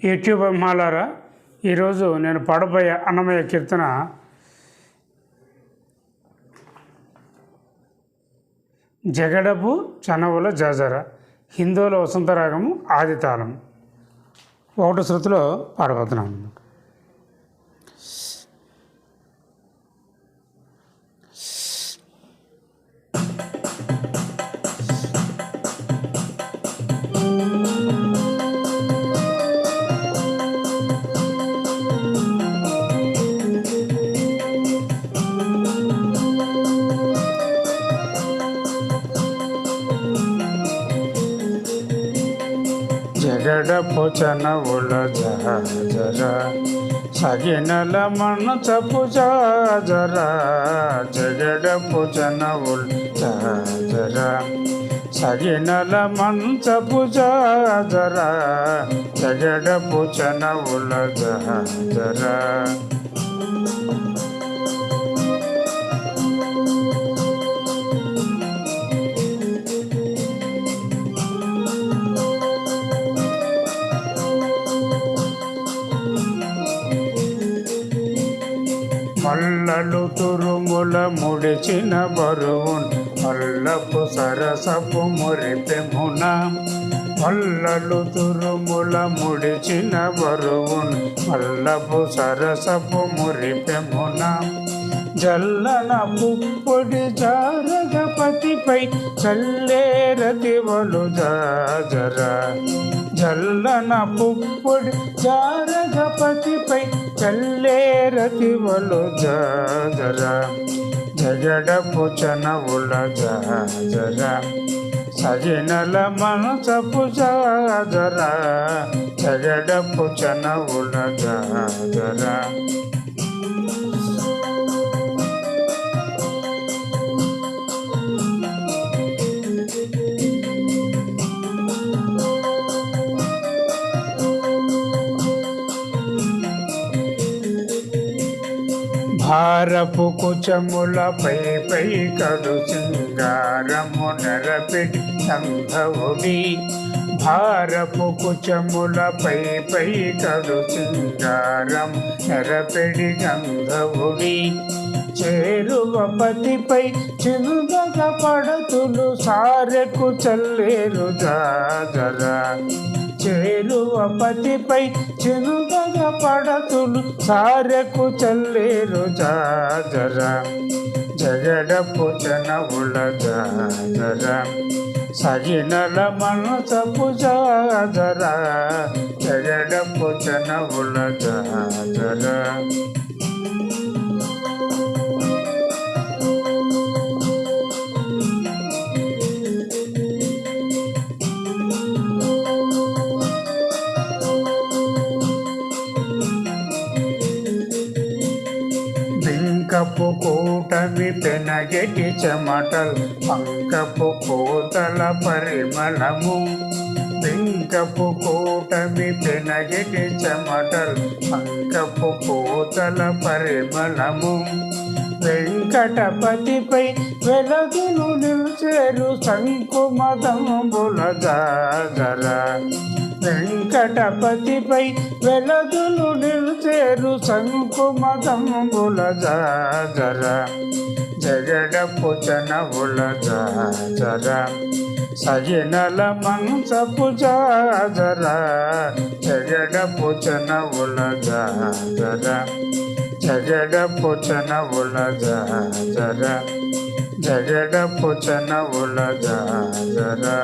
YouTube అమ్మాలారా ఈరోజు నేను పాడబోయే అన్నమయ్య కీర్తన జగడపు చనవుల జాజర హిందువుల వసంతరాగము ఆది తాళం ఒకటి శృతిలో పాడబోతున్నాను జగడపు చనవుల జాజర సగినల మనసపు జాజర జగడపు చనవుల జాజర సగినల మంచపు జాజర జగడపు చనవుల జాజర. మల్లలు తురుముల ముడిచిన బరువున్ మల్లపు సరసపు మురిపెమున మల్లలు తురుముల ముడిచిన బరువున్ మల్లపు సరసపు మురిపెమున జల్లన పుప్పొడి జారగపతిపై చల్లేరతివలు జాజర. జల్లన పుప్పొడి జార చల్లేరతివలు జాజర జగడపు చనవుల జాజర సజనల మనసపు జాజర జగడపు చనవుల జాజర. భారపు కుచముల పై పై కడు సింగారము నరపిడి సంభవుడి భారపు కుచముల పై పై కడు సింగారం నరపిడి గంధవుడి చేరువ పతిపై చిలుగగ పడతులు సారెకు చల్లేరు జాగరా. చేలువ పతిపై చెనుగ పడతులు సారెకు చల్లేరు జాజర. జగడపు చనవుల జాజర. సగినల మనసపు జాజర. జగడపు చనవుల జాజర. అంకపు కూటమి పెనగటి చెమటల్ అంకపు కోతల పరిమళము. బింకపు కూటమి పెనగటి చెమటల్ అంకపు కోతల పరిమళము. వెంకటపతిపై వెలగులు నిలిచేరు శంకుమదంబుల జాజర వెంకటపతిపై వెలదులు నిలిచేరు శంకుమదంబుల జాజర జగడపు చనవుల జాజర సజనల మనసపు జాజర జగడపు చనవుల జాజర జగడపు చనవుల జాజర జగడపు చనవుల జాజరా